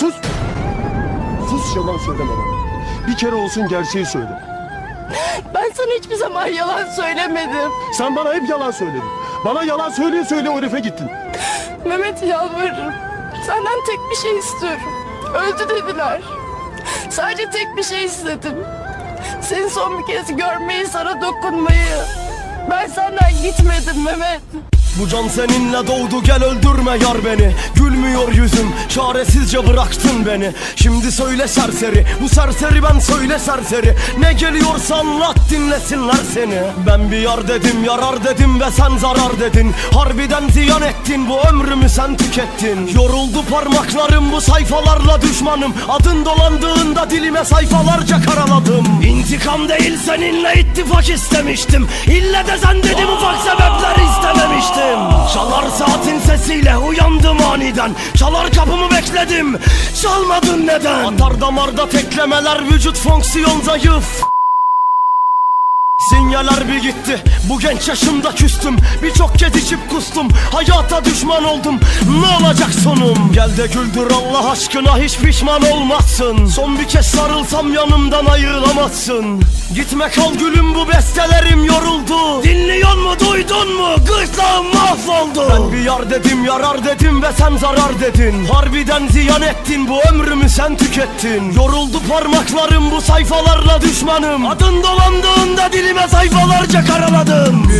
Sus. Sus yalan söyleme bana. Bir kere olsun gerçeği söyle. Ben sana hiçbir zaman yalan söylemedim. Sen bana hep yalan söyledin. Bana yalan söyleye söyle o herife gittin. Mehmet yalvarırım. Senden tek bir şey istiyorum. Öldü dediler. Sadece tek bir şey istedim. Seni son bir kez görmeyi, sana dokunmayı. Ben senden gitmedim Mehmet. Bu can seninle doğdu gel öldürme yar beni. Gülmüyor yüzüm çaresizce bıraktın beni. Şimdi söyle serseri bu serseri ben söyle serseri. Ne geliyorsa anlat dinlesinler seni. Ben bir yar dedim yarar dedim ve sen zarar dedin. Harbiden ziyan ettin bu ömrümü sen tükettin. Yoruldu parmaklarım bu sayfalarla düşmanım. Adın dolandığında dilime sayfalarca karaladım. İntikam değil seninle ittifak istemiştim. İlle de sen dedim ufak saatin sesiyle uyandım aniden. Çalar kapımı bekledim Çalmadın neden? Atar damarda teklemeler vücut fonksiyon zayıf Sinyaller bir gitti Bu genç yaşımda küstüm. Birçok kez içip kustum Hayata düşman oldum. Ne olacak sonum? Gel de güldür Allah aşkına Hiç pişman olmazsın. Son bir kez sarılsam yanımdan ayrılamazsın Gitme kal gülüm bu bestelerim yoruldu. Dinliyor mu mahvoldu Ben bir yar dedim yarar dedim Ve sen zarar dedin. Harbiden ziyan ettin Bu ömrümü sen tükettin. Yoruldu parmaklarım bu sayfalarla düşmanım. Adın dolandığında dilime sayfalarca karaladım